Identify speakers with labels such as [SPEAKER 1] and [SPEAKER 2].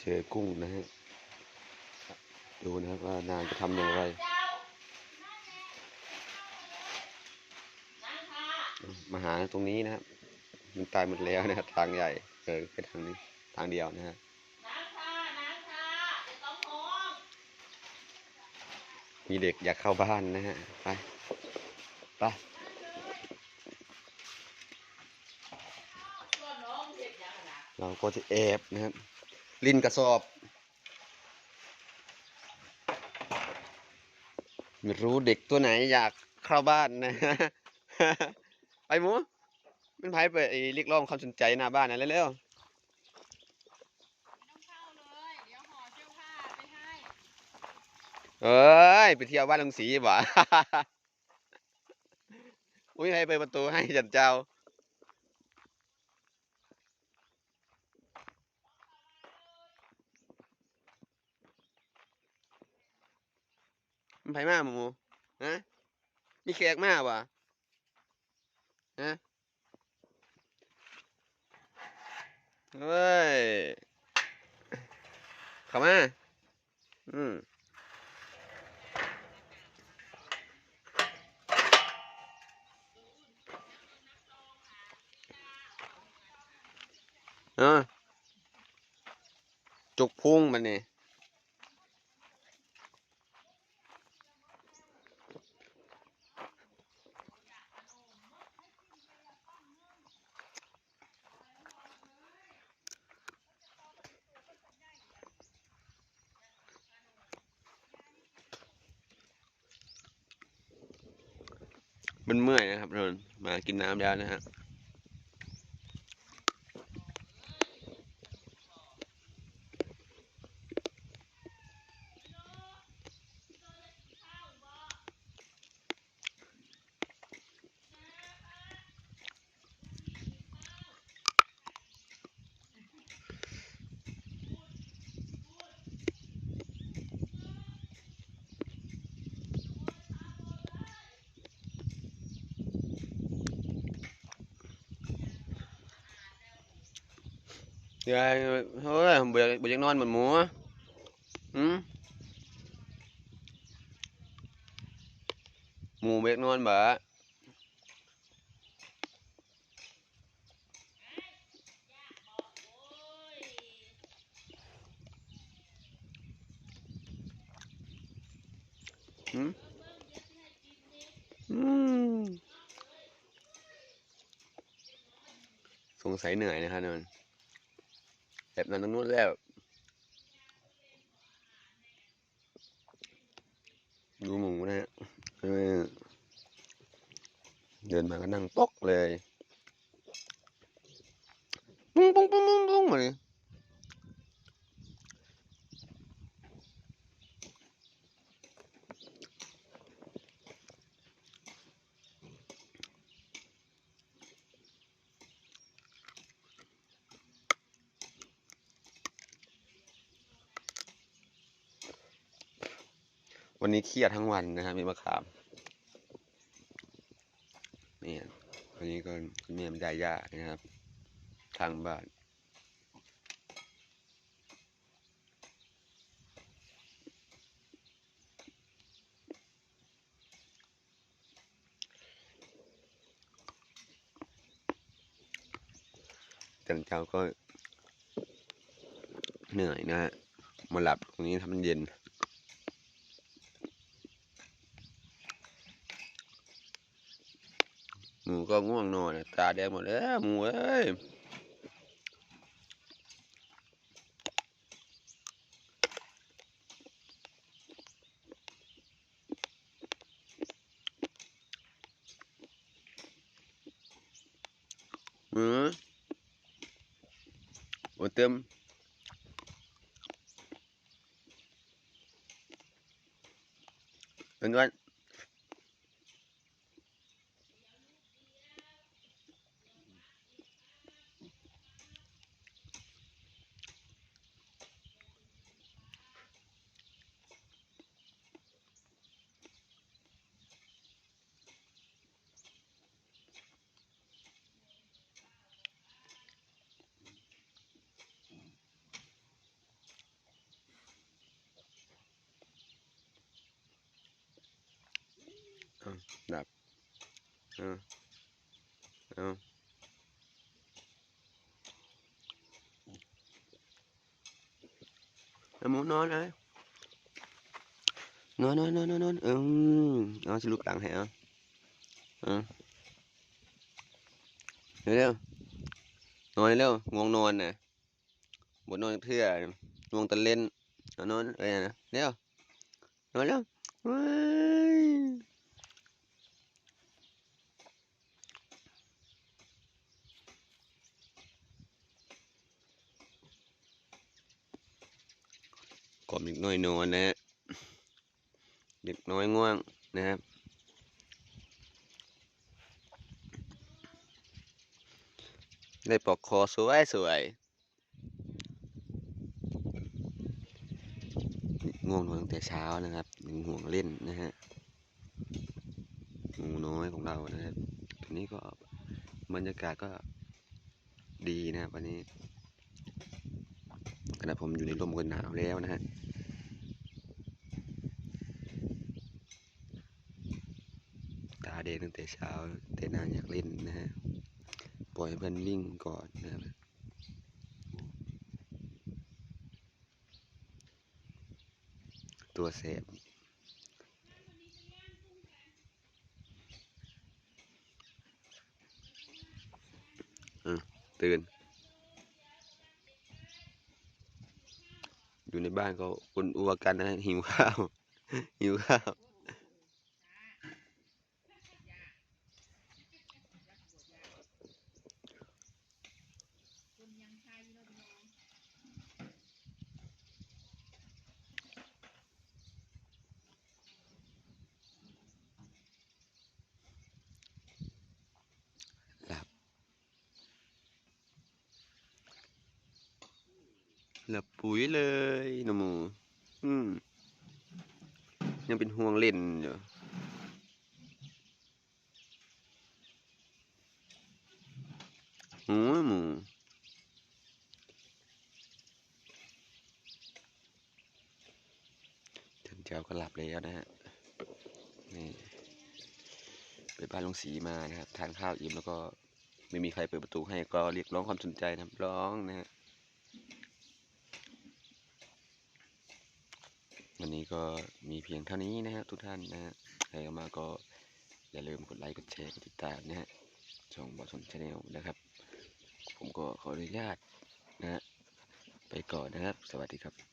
[SPEAKER 1] เจอกุ้งนะฮะ ดูนะครับว่านางจะทำอย่างไรมาหาตรงนี้นะครับมันตายหมดแล้วนะครับทางใหญ่ เออไปทางนี้ ทางเดียวนะฮะมีเด็กอยากเข้าบ้านนะฮะ ไป ไปเราก็จะแอบนะครับ ลินกระสอบ ไม่รู้เด็กตัวไหนอยากเข้าบ้านนะไปหมูมันไผไปไอ้เรียกร้องความสนใจหน้าบ้านนะเร็ว
[SPEAKER 2] ไม่ต้องเข้าเลยเดี๋ยวห่อเสื้อผ้าไปให้
[SPEAKER 1] ๆเอ้ย ไปเที่ยวบ้านลุงศรีบ่อุ้ยให้เปิดประตูให้จันเจ้า มัน ไผมากหมูฮะมีแขกมากวะฮะเฮ้ยเข้ามา อืมเออจุกพุ่งมันนี่ มันเมื่อยนะครับทุกคนมากินน้ำแล้วนะฮะ ยายเฮ้ยเบื่อเบื่อยังนอนเหมือนหมู อะหืมหมูเบกนอนบ่หืมอืมสงสัยเหนื่อยนะครับนน แบบนั้นตรงนู้นแล้วดูหมูนะฮะเดินมาก็นั่งป๊อกเลยปุ้งปุ้งปุ้งปุ้งปุ้งมาเลย วันนี้เครียดทั้งวันนะครับมีมะขามนี่วันนี้ก็คุณแม่ได้ยานะครับ ทางบ้านจันเจ้าก็เหนื่อยนะฮะมาหลับตรงนี้ทำมันเย็น หมูก็ง่วงนอนอะตาแดงหมดแล้วหมูเอ้ยมือโอ้เต็มเป็นวัน ดับเอาเอาเอาหมูนอนเลยนอนนอนนอนนอนนอนอืมเอาสิลูกหลังให้เอาเอาเร็วเร็วนอนเร็วง่วงนอนนะบนนอนเพื่อง่วงตะเล่นเอานอนเอ้ยนะเร็วนอนเร็วเว้ย กล่อมเด็กน้อยนอนนะฮะเด็กน้อยง่วงนะครับได้ปลอกคอสวยสวยง่วงนอนตั้งแต่เช้านะครับยังห่วงเล่นนะฮะงูน้อยของเรานะครับทีนี้ก็บรรยากาศก็ดีนะครับวันนี้ขณะผมอยู่ในร่มก็หนาวแล้วนะฮะ ตาแดตั้งแต่เช้า แต่นางอยากเล่นนะฮะ ปล่อยเพื่อนวิ่งก่อนนะครับตัวแสบอะตื่น อยู่ในบ้านก็อุ่นอัวกันนะหิวข้าว หิวข้าว หลับ หลับ ปุ๋ยเลยนะหมู อืม ยังเป็นห่วงเล่นอยู่หมูหมูถึงเจ้าก็หลับแล้วนะฮะ นี่ไปบ้านลุงศรีมานะครับ ทานข้าวอิ่มแล้วก็ไม่มีใครเปิดประตูให้ก็เรียกร้องความสนใจนะร้องนะฮะ วันนี้ ก็มีเพียงเท่านี้นะฮะทุกท่านนะฮะใครเข้ามาก็อย่าลืมกดไลค์กดแชร์กดติดตามนะฮะช่องบอสนชาแนลนะครับ ผมก็ขออนุญาตนะฮะไปก่อนนะครับ สวัสดีครับ